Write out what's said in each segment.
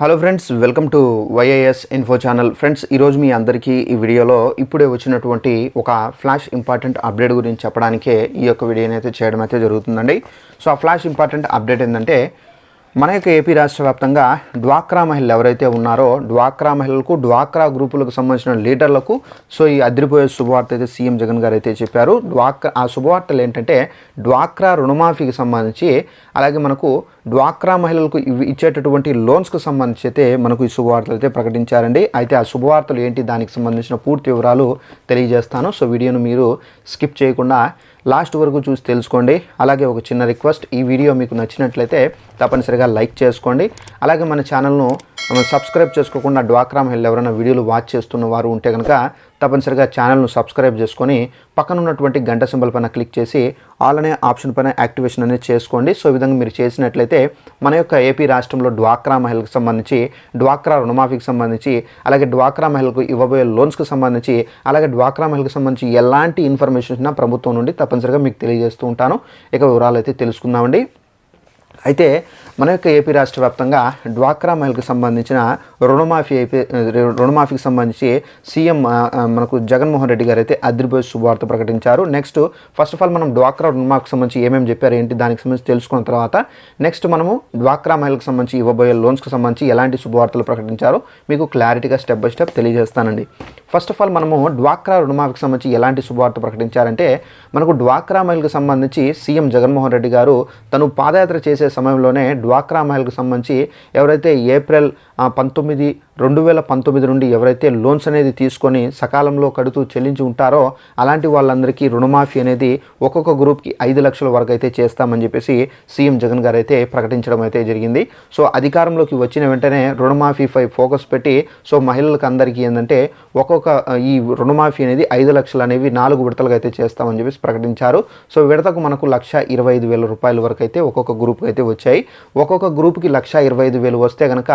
Hello friends welcome to YIS info channel friends ఈరోజు మీ అందరికీ ఈ వీడియోలో ఇప్పుడే వచ్చినటువంటి ఒక ఫ్లాష్ ఇంపార్టెంట్ అప్డేట్ గురించి చెప్పడానికే ఈ యొక్క వీడియోని అయితే చేయడం అయితే జరుగుతుందండి. సో ఆ ఫ్లాష్ ఇంపార్టెంట్ అప్డేట్ ఏంటంటే మన యొక్క ఏపీ రాష్ట్ర వ్యాప్తంగా డ్వాక్రా మహిళలు ఎవరైతే ఉన్నారో డ్వాక్రా మహిళలకు డ్వాక్రా గ్రూపులకు సంబంధించిన లీడర్లకు సో ఈ అదిరిపోయే శుభవార్త అయితే సీఎం జగన్ గారు అయితే చెప్పారు. డ్వాక్రా ఆ శుభవార్తలు ఏంటంటే డ్వాక్రా రుణమాఫీకి సంబంధించి అలాగే మనకు డ్వాక్రా మహిళలకు ఇచ్చేటటువంటి లోన్స్కి సంబంధించి అయితే మనకు ఈ శుభవార్తలు అయితే ప్రకటించారండి. అయితే ఆ శుభవార్తలు ఏంటి దానికి సంబంధించిన పూర్తి వివరాలు తెలియజేస్తాను. సో వీడియోను మీరు స్కిప్ చేయకుండా లాస్ట్ వరకు చూసి తెలుసుకోండి. అలాగే ఒక చిన్న రిక్వెస్ట్ ఈ వీడియో మీకు నచ్చినట్లయితే తప్పనిసరిగా లైక్ చేసుకోండి. అలాగే మన ఛానల్ను సబ్స్క్రైబ్ చేసుకోకుండా డ్వాక్రా హెల్ ఎవరైనా వీడియోలు వాచ్ చేస్తున్న వారు ఉంటే కనుక తప్పనిసరిగా ఛానల్ను సబ్స్క్రైబ్ చేసుకొని పక్కన ఉన్నటువంటి గంట సింబల్ పైన క్లిక్ చేసి ఆల్ అనే ఆప్షన్ పైన యాక్టివేషన్ అనేది చేసుకోండి. సో ఈ విధంగా మీరు చేసినట్లయితే మన యొక్క ఏపీ రాష్ట్రంలో డ్వాక్రా మహిళకు సంబంధించి డ్వాక్రా రుణమాఫీకి సంబంధించి అలాగే డ్వాక్రా మహిళకు ఇవ్వబోయే లోన్స్కి సంబంధించి అలాగే డ్వాక్రా మహిళకు సంబంధించి ఎలాంటి ఇన్ఫర్మేషన్ ప్రభుత్వం నుండి తప్పనిసరిగా మీకు తెలియజేస్తూ ఉంటాను. ఇక వివరాలు అయితే తెలుసుకుందామండి. అయితే మన యొక్క ఏపీ రాష్ట్ర వ్యాప్తంగా డ్వాక్రా మహిళకు సంబంధించిన రుణమాఫీ అయిపోయి రుణమాఫీకి సంబంధించి సీఎం మనకు జగన్మోహన్ రెడ్డి గారు అయితే అదిరిపోయే శుభవార్త ప్రకటించారు. నెక్స్ట్ ఫస్ట్ ఆఫ్ ఆల్ మనం డ్వాక్రా రుణమాఫీకి సంబంధించి ఏమేమి చెప్పారు ఏంటి దానికి సంబంధించి తెలుసుకున్న తర్వాత నెక్స్ట్ మనము డ్వాక్రా మహిళకు సంబంధించి ఇవ్వబోయే లోన్స్కి సంబంధించి ఎలాంటి శుభవార్తలు ప్రకటించారో మీకు క్లారిటీగా స్టెప్ బై స్టెప్ తెలియజేస్తానండి. ఫస్ట్ ఆఫ్ ఆల్ మనము డ్వాక్రా రుణమాఫీకి సంబంధించి ఎలాంటి శుభవార్త ప్రకటించారంటే మనకు డ్వాక్రా మహిళకు సంబంధించి సీఎం జగన్మోహన్ రెడ్డి గారు తను పాదయాత్ర చేసే సమయంలోనే డ్వాక్రా మహిళకు సంబంధించి ఎవరైతే ఏప్రిల్ పంతొమ్మిది రెండు వేల పంతొమ్మిది నుండి ఎవరైతే లోన్స్ అనేది తీసుకొని సకాలంలో కడుతూ చెల్లించి ఉంటారో అలాంటి వాళ్ళందరికీ రుణమాఫీ అనేది ఒక్కొక్క గ్రూప్కి ఐదు లక్షల వరకు అయితే చేస్తామని చెప్పేసి సీఎం జగన్ గారు అయితే ప్రకటించడం అయితే జరిగింది. సో అధికారంలోకి వచ్చిన వెంటనే రుణమాఫీపై ఫోకస్ పెట్టి సో మహిళలకు అందరికీ ఏంటంటే ఒక్కొక్క ఈ రుణమాఫీ అనేది ఐదు లక్షలు అనేవి నాలుగు విడతలుగా అయితే చేస్తామని చెప్పేసి ప్రకటించారు. సో విడతకు మనకు లక్ష ఇరవై ఐదు వేల రూపాయల వరకు అయితే ఒక్కొక్క గ్రూప్కి అయితే వచ్చాయి. ఒక్కొక్క గ్రూప్కి లక్ష ఇరవై ఐదు వేలు వస్తే కనుక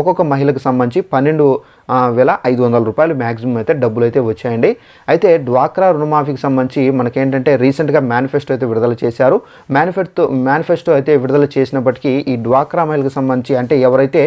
ఒక్కొక్క మహిళకు సంబంధించి పన్నెండు వేల ఐదు వందల రూపాయలు మ్యాక్సిమం అయితే డబ్బులు అయితే వచ్చాయండి. అయితే డ్వాక్రా రుణమాఫీకి సంబంధించి మనకేంటంటే రీసెంట్గా మేనిఫెస్టో అయితే విడుదల చేశారు. మేనిఫెస్టో మేనిఫెస్టో అయితే విడుదల చేసినప్పటికీ ఈ డ్వాక్రా మహిళకు సంబంధించి అంటే ఎవరైతే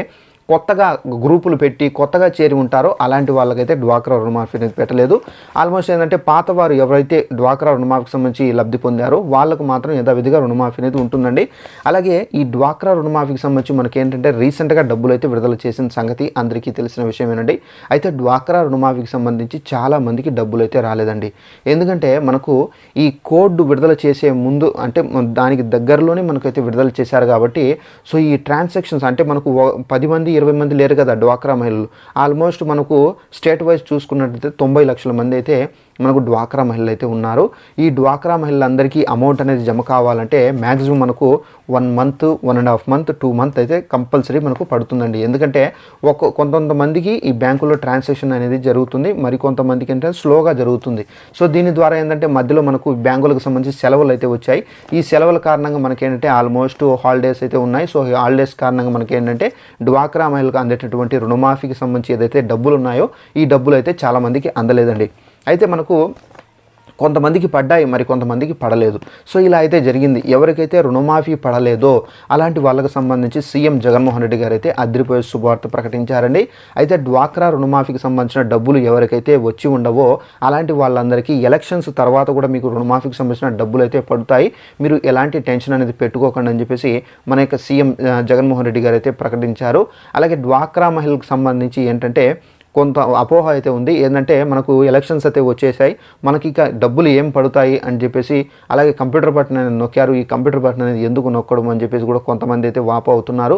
కొత్తగా గ్రూపులు పెట్టి కొత్తగా చేరి ఉంటారో అలాంటి వాళ్ళకైతే డ్వాక్రా రుణమాఫీ అనేది పెట్టలేదు. ఆల్మోస్ట్ ఏంటంటే పాతవారు ఎవరైతే డ్వాక్రా రుణమాఫీకి సంబంధించి లబ్ధి పొందారో వాళ్ళకు మాత్రం యథావిధిగా రుణమాఫీ అనేది ఉంటుందండి. అలాగే ఈ డ్వాక్రా రుణమాఫీకి సంబంధించి మనకి ఏంటంటే రీసెంట్గా డబ్బులు అయితే విడుదల చేసిన సంగతి అందరికీ తెలిసిన విషయమేనండి. అయితే డ్వాక్రా రుణమాఫీకి సంబంధించి చాలా మందికి డబ్బులు అయితే రాలేదండి. ఎందుకంటే మనకు ఈ కోడ్ విడుదల చేసే ముందు అంటే దానికి దగ్గరలోనే మనకైతే విడుదల చేశారు కాబట్టి సో ఈ ట్రాన్సాక్షన్స్ అంటే మనకు పది మంది ఇరవై మంది లేరు కదా డ్వాక్రా మహిళలు. ఆల్మోస్ట్ మనకు స్టేట్ వైజ్ చూసుకున్నట్లయితే తొంభై లక్షల మంది అయితే మనకు డ్వాక్రా మహిళలు అయితే ఉన్నారు. ఈ డ్వాక్రా మహిళలందరికీ అమౌంట్ అనేది జమ కావాలంటే మ్యాక్సిమం మనకు one month one and half month two month అయితే కంపల్సరీ మనకు పడుతుందండి. ఎందుకంటే ఒక కొంతమందికి ఈ బ్యాంకులో ట్రాన్సాక్షన్ అనేది జరుగుతుంది మరి కొంతమందికి అంటే స్లోగా జరుగుతుంది. సో దీని ద్వారా ఏంటంటే మధ్యలో మనకు బ్యాంకులకు సంబంధించి సెలవులు అయితే వచ్చాయి. ఈ సెలవుల కారణంగా మనకేంటంటే ఆల్మోస్ట్ హాలిడేస్ అయితే ఉన్నాయి. సో ఈ హాలిడేస్ కారణంగా మనకేంటంటే డ్వాక్రా మహిళలకు అందేటటువంటి రుణమాఫీకి సంబంధించి ఏదైతే డబ్బులు ఉన్నాయో ఈ డబ్బులు అయితే చాలామందికి అందలేదండి. అయితే మనకు కొంతమందికి పడ్డాయి మరి కొంతమందికి పడలేదు. సో ఇలా అయితే జరిగింది. ఎవరికైతే రుణమాఫీ పడలేదో అలాంటి వాళ్ళకి సంబంధించి సీఎం జగన్మోహన్ రెడ్డి గారు అయితే అదిరిపోయే శుభవార్త ప్రకటించారండి. అయితే డ్వాక్రా రుణమాఫీకి సంబంధించిన డబ్బులు ఎవరికైతే వచ్చి ఉండవో అలాంటి వాళ్ళందరికీ ఎలక్షన్స్ తర్వాత కూడా మీకు రుణమాఫీకి సంబంధించిన డబ్బులు అయితే పడతాయి. మీరు ఎలాంటి టెన్షన్ అనేది పెట్టుకోకండి అని చెప్పేసి మన యొక్క సీఎం జగన్మోహన్ రెడ్డి గారు అయితే ప్రకటించారు. అలాగే డ్వాక్రా మహిళకు సంబంధించి ఏంటంటే కొంత అపోహ అయితే ఉంది. ఏంటంటే మనకు ఎలక్షన్స్ అయితే వచ్చేసాయి. మనకి ఇక డబ్బులు ఏం పడతాయి అని చెప్పేసి అలాగే కంప్యూటర్ బటన్ అనేది నొక్కారు. ఈ కంప్యూటర్ బటన్ అనేది ఎందుకు నొక్కడం అని చెప్పేసి కూడా కొంతమంది అయితే వాపు అవుతున్నారు.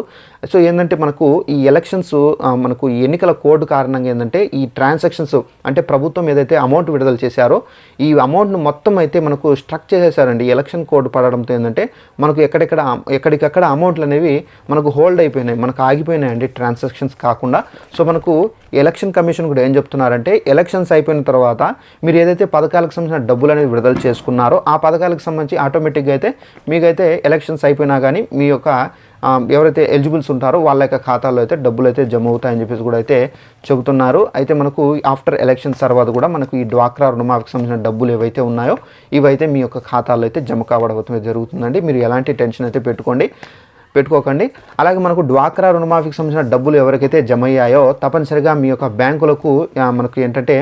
సో ఏంటంటే మనకు ఈ ఎలక్షన్స్ మనకు ఎన్నికల కోడ్ కారణంగా ఏంటంటే ఈ ట్రాన్సాక్షన్స్ అంటే ప్రభుత్వం ఏదైతే అమౌంట్ విడుదల చేశారో ఈ అమౌంట్ను మొత్తం అయితే మనకు స్ట్రక్ చేసేసారండి. ఎలక్షన్ కోడ్ పడడంతో ఏంటంటే మనకు ఎక్కడెక్కడ ఎక్కడికక్కడ అమౌంట్లు అనేవి మనకు హోల్డ్ అయిపోయినాయి. మనకు ఆగిపోయినాయండి ట్రాన్సాక్షన్స్ కాకుండా. సో మనకు ఎలక్షన్ కమిషన్ కూడా ఏం చెప్తున్నారంటే ఎలక్షన్స్ అయిపోయిన తర్వాత మీరు ఏదైతే పథకాలకు సంబంధించిన డబ్బులు అనేది విడుదల చేసుకున్నారో ఆ పథకాలకు సంబంధించి ఆటోమేటిక్గా అయితే మీకైతే ఎలక్షన్స్ అయిపోయినా కానీ మీ యొక్క ఎవరైతే ఎలిజిబుల్స్ ఉంటారో వాళ్ళ యొక్క ఖాతాలో అయితే డబ్బులు అయితే జమ అవుతాయని చెప్పేసి కూడా అయితే చెబుతున్నారు. అయితే మనకు ఆఫ్టర్ ఎలక్షన్ తర్వాత కూడా మనకు ఈ డ్వాక్రా రుణమాఫీకి సంబంధించిన డబ్బులు ఏవైతే ఉన్నాయో ఇవైతే మీ యొక్క ఖాతాలో అయితే జమ కావడం జరుగుతుందండి. మీరు ఎలాంటి టెన్షన్ అయితే పెట్టుకోండి. పెట్టుకోకండి. అలాగే మనకు డ్వాక్రా రుణమాఫీకి సంబంధించిన డబ్బులు ఎవరికైతే జమ అయ్యాయో తప్పనిసరిగా మీ యొక్క బ్యాంకులకు మనకు ఏంటంటే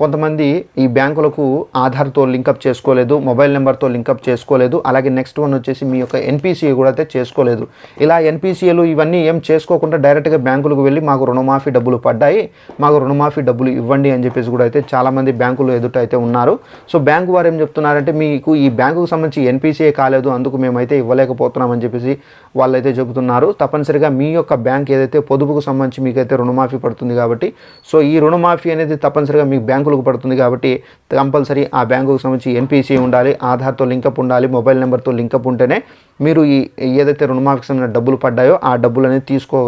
కొంతమంది ఈ బ్యాంకులకు ఆధార్తో లింకప్ చేసుకోలేదు మొబైల్ నెంబర్తో లింకప్ చేసుకోలేదు అలాగే నెక్స్ట్ వన్ వచ్చేసి మీ యొక్క ఎన్పిసిఏ కూడా అయితే చేసుకోలేదు. ఇలా ఎన్పిసిఏలు ఇవన్నీ ఏం చేసుకోకుండా డైరెక్ట్గా బ్యాంకులకు వెళ్ళి మాకు రుణమాఫీ డబ్బులు పడ్డాయి మాకు రుణమాఫీ డబ్బులు ఇవ్వండి అని చెప్పేసి కూడా అయితే చాలామంది బ్యాంకులు ఎదుట అయితే ఉన్నారు. సో బ్యాంకు వారు ఏం చెప్తున్నారంటే మీకు ఈ బ్యాంకుకు సంబంధించి ఎన్పిసిఏ కాలేదు అందుకు మేమైతే ఇవ్వలేకపోతున్నామని చెప్పేసి వాళ్ళైతే చెబుతున్నారు. తప్పనిసరిగా మీ యొక్క బ్యాంక్ ఏదైతే పొదుపుకు సంబంధించి మీకైతే రుణమాఫీ పడుతుంది కాబట్టి సో ఈ రుణమాఫీ అనేది తప్పనిసరిగా మీ బ్యాంకు బ్యాంకులకు పడుతుంది కాబట్టి కంపల్సరీ ఆ బ్యాంకుకు సంబంధించి ఎన్పిసి ఉండాలి ఆధార్తో లింకప్ ఉండాలి మొబైల్ నెంబర్తో లింకప్ ఉంటేనే మీరు ఈ ఏదైతే రుణమాఫీకి సంబంధించిన డబ్బులు పడ్డాయో ఆ డబ్బులు అనేది తీసుకో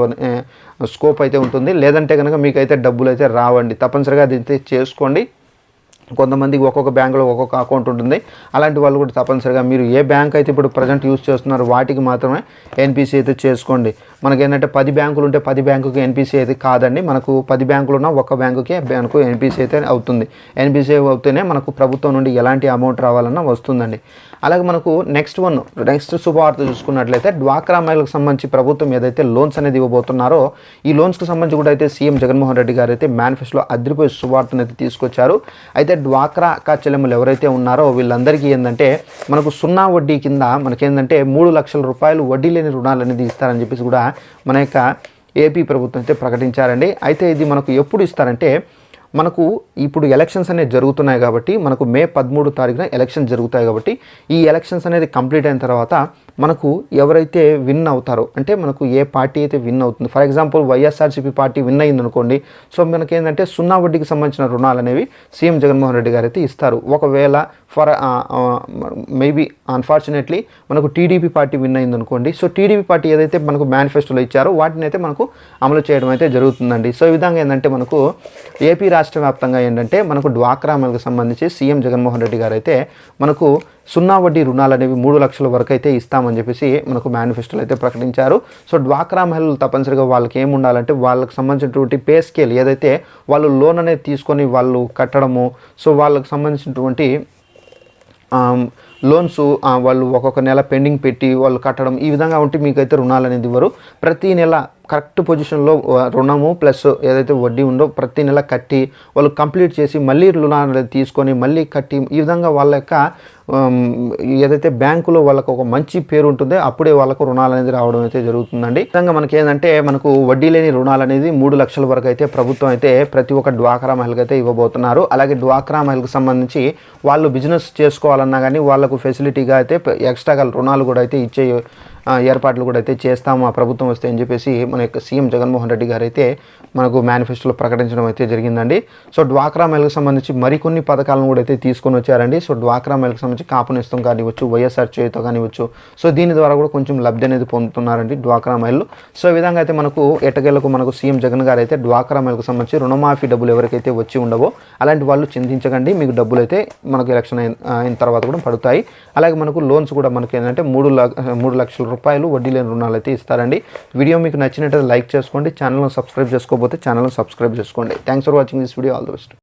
స్కోప్ అయితే ఉంటుంది. లేదంటే కనుక మీకైతే డబ్బులు అయితే రావండి. తప్పనిసరిగా అది అయితే చేసుకోండి. కొంతమందికి ఒక్కొక్క బ్యాంకులో ఒక్కొక్క అకౌంట్ ఉంటుంది. అలాంటి వాళ్ళు కూడా తప్పనిసరిగా మీరు ఏ బ్యాంక్ అయితే ఇప్పుడు ప్రజెంట్ యూస్ చేస్తున్నారో వాటికి మాత్రమే ఎన్పిసి అయితే చేసుకోండి. మనకి ఏంటంటే పది బ్యాంకులు ఉంటే పది బ్యాంకుకి ఎన్పిసి అయితే కాదండి. మనకు పది బ్యాంకులు ఉన్న ఒక్క బ్యాంకుకి బ్యాంకు ఎన్పిసి అయితే అవుతుంది. ఎన్పిసి అవుతేనే మనకు ప్రభుత్వం నుండి ఎలాంటి అమౌంట్ రావాలన్నా వస్తుందండి. అలాగే మనకు నెక్స్ట్ వన్ నెక్స్ట్ శుభవార్త చూసుకున్నట్లయితే డ్వాక్రా మహిళలకు సంబంధించి ప్రభుత్వం ఏదైతే లోన్స్ అనేది ఇవ్వబోతున్నారో ఈ లోన్స్కి సంబంధించి కూడా అయితే సీఎం జగన్మోహన్ రెడ్డి గారు అయితే మేనిఫెస్టోలో అదిరిపోయే శుభవార్తను అయితే తీసుకొచ్చారు. అయితే డ్వాక్రా అక్కా చెల్లెములు ఎవరైతే ఉన్నారో వీళ్ళందరికీ ఏంటంటే మనకు సున్నా వడ్డీ కింద మనకేంటంటే మూడు లక్షల రూపాయలు వడ్డీ లేని రుణాలు అనేది ఇస్తారని చెప్పేసి కూడా మన యొక్క ఏపీ ప్రభుత్వం అయితే ప్రకటించారండి. అయితే ఇది మనకు ఎప్పుడు ఇస్తారంటే మనకు ఇప్పుడు ఎలక్షన్స్ అనేవి జరుగుతున్నాయి కాబట్టి మనకు మే పదమూడు తారీఖున ఎలక్షన్ జరుగుతాయి కాబట్టి ఈ ఎలక్షన్స్ అనేది కంప్లీట్ అయిన తర్వాత మనకు ఎవరైతే విన్ అవుతారో అంటే మనకు ఏ పార్టీ అయితే విన్ అవుతుంది for example YSRCP party win అయింది అనుకోండి సో మనకి ఏంటంటే సున్నా వడ్డీకి సంబంధించిన రుణాలు అనేవి సీఎం జగన్మోహన్ రెడ్డి గారు అయితే ఇస్తారు. ఒకవేళ ఫర్ మేబీ అన్ఫార్చునేట్లీ మనకు టీడీపీ పార్టీ విన్ అయింది అనుకోండి సో టీడీపీ పార్టీ ఏదైతే మనకు మేనిఫెస్టోలో ఇచ్చారో వాటిని అయితే మనకు అమలు చేయడం అయితే జరుగుతుందండి. సో ఈ విధంగా ఏంటంటే మనకు ఏపీ రాష్ట్ర వ్యాప్తంగా ఏంటంటే మనకు డ్వాక్రా మహిళలకు సంబంధించి సీఎం జగన్మోహన్ రెడ్డి గారు అయితే మనకు సున్నా వడ్డీ రుణాలు అనేవి మూడు లక్షల వరకు అయితే ఇస్తామని చెప్పేసి మనకు మేనిఫెస్టోలు అయితే ప్రకటించారు. సో డ్వాక్రా మహిళలు తప్పనిసరిగా వాళ్ళకి ఏమి ఉండాలంటే వాళ్ళకి సంబంధించినటువంటి పే స్కేల్ ఏదైతే వాళ్ళు లోన్ అనేది తీసుకొని వాళ్ళు కట్టడము సో వాళ్ళకి సంబంధించినటువంటి లోన్స్ వాళ్ళు ఒక్కొక్క నెల పెండింగ్ పెట్టి వాళ్ళు కట్టడం ఈ విధంగా ఉంటే మీకైతే రుణాలు అనేది ఇవ్వరు. ప్రతి నెల కరెక్ట్ పొజిషన్లో రుణము ప్లస్ ఏదైతే వడ్డీ ఉందో ప్రతి నెల కట్టి వాళ్ళు కంప్లీట్ చేసి మళ్ళీ రుణాలు అనేది తీసుకొని మళ్ళీ కట్టి ఈ విధంగా వాళ్ళ యొక్క ఏదైతే బ్యాంకులో వాళ్ళకు ఒక మంచి పేరు ఉంటుందో అప్పుడే వాళ్ళకు రుణాలు అనేది రావడం అయితే జరుగుతుందండి. విధంగా మనకి ఏంటంటే మనకు వడ్డీ లేని రుణాలు అనేది మూడు లక్షల వరకు అయితే ప్రభుత్వం అయితే ప్రతి ఒక్క డ్వాక్రా మహిళకు అయితే ఇవ్వబోతున్నారు. అలాగే డ్వాక్రా మహిళకు సంబంధించి వాళ్ళు బిజినెస్ చేసుకోవాలన్నా కానీ వాళ్ళకు ఫెసిలిటీగా అయితే ఎక్స్ట్రాగా రుణాలు కూడా అయితే ఇచ్చే ఏర్పాట్లు కూడా అయితే చేస్తాము ఆ ప్రభుత్వం వస్తే అని చెప్పేసి మన యొక్క సీఎం జగన్మోహన్ రెడ్డి గారు అయితే మనకు మేనిఫెస్టోలో ప్రకటించడం అయితే జరిగిందండి. సో డ్వాక్రా మహిళకు సంబంధించి మరికొన్ని పథకాలను కూడా అయితే తీసుకొని వచ్చారండి. సో డ్వాక్రా మహిళకు సంబంధించి కాపునేస్తం కానివ్వచ్చు వైఎస్ఆర్ చేయుత కానివ్వచ్చు. సో దీని ద్వారా కూడా కొంచెం లబ్ధి అనేది పొందుతున్నారండి డ్వాక్రా మహిళలు సో ఈ విధంగా అయితే మనకు ఎట్టకేలకు మనకు సీఎం జగన్ గారు అయితే డ్వాక్రా మహిళకు సంబంధించి రుణమాఫీ డబ్బులు ఎవరికైతే వచ్చి ఉండవో అలాంటి వాళ్ళు చింతించకండి. మీకు డబ్బులు అయితే మనకు ఎలక్షన్ అయిన అయిన తర్వాత కూడా పడుతాయి. అలాగే మనకు లోన్స్ కూడా మనకి ఏంటంటే మూడు లక్ష మూడు లక్షల రూపాయలు వడ్డీ లేని రుణాలు అయితే ఇస్తారండి. వీడియో మీకు నచ్చినట్టు లైక్ చేసుకోండి. ఛానల్ను సబ్స్క్రైబ్ చేసుకోకపోతే ఛానల్ సబ్స్క్రైబ్ చేసుకోండి. Thanks for watching this video all the best